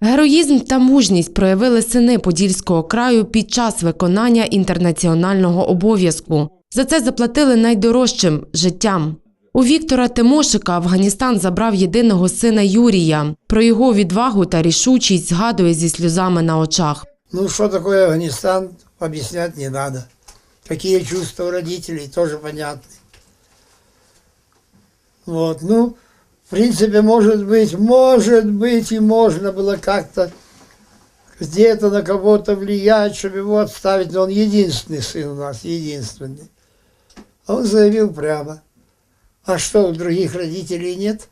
Героїзм та мужність проявили сини Подільського краю під час виконання інтернаціонального обов'язку. За це заплатили найдорожчим життям. У Віктора Тимошика Афганістан забрав єдиного сина Юрія. Про його відвагу та рішучість згадує зі сльозами на очах. Ну, что такое Афганистан, объяснять не надо. Какие чувства у родителей, тоже понятны. Вот, ну, принципе, может быть, может быть, и можно было как-то где-то на кого-то влиять, чтобы его отставить, но он единственный сын у нас, единственный. А он заявил прямо, а что, у других родителей нет?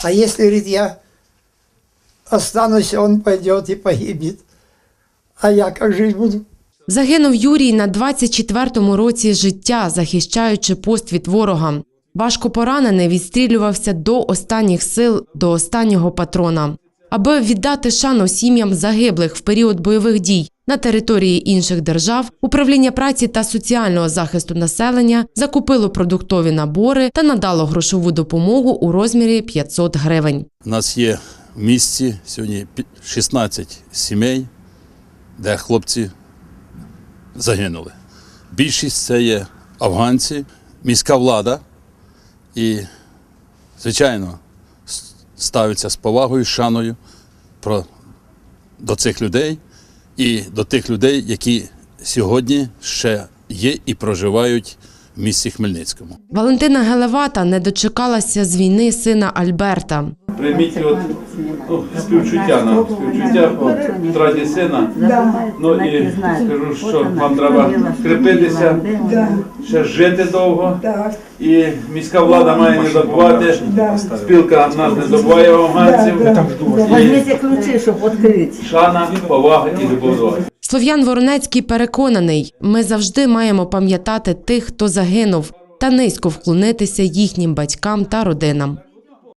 А если, говорит, я останусь, он пойдет и погибнет. А я как жить буду? Загинув Юрій на 24-му році життя, захищаючи пост від ворога. Важко поранений відстрілювався до останніх сил, до останнього патрона. Аби віддати шану сім'ям загиблих в період бойових дій на території інших держав, управління праці та соціального захисту населення закупило продуктові набори та надало грошову допомогу у розмірі 500 гривень. У нас є в місті сьогодні 16 сімей, де хлопці загинули. Більшість це є афганці, міська влада і, звичайно, ставиться з повагою, шаною про, до цих людей і до тих людей, які сьогодні ще є і проживають в місті Хмельницькому. Валентина Гелевата не дочекалася з війни сина Альберта. Прийміть от, ну, співчуття нам, співчуття по втраті сина. Ну і скажу, що вам треба крепитися, ще жити довго. І міська влада має не забувати. Спілка нас не забуває афганців. І Возьмите ключи, щоб відкрити. шана, повага і любов до вас. Слов'ян Воронецький переконаний, ми завжди маємо пам'ятати тих, хто загинув, та низько вклонитися їхнім батькам та родинам.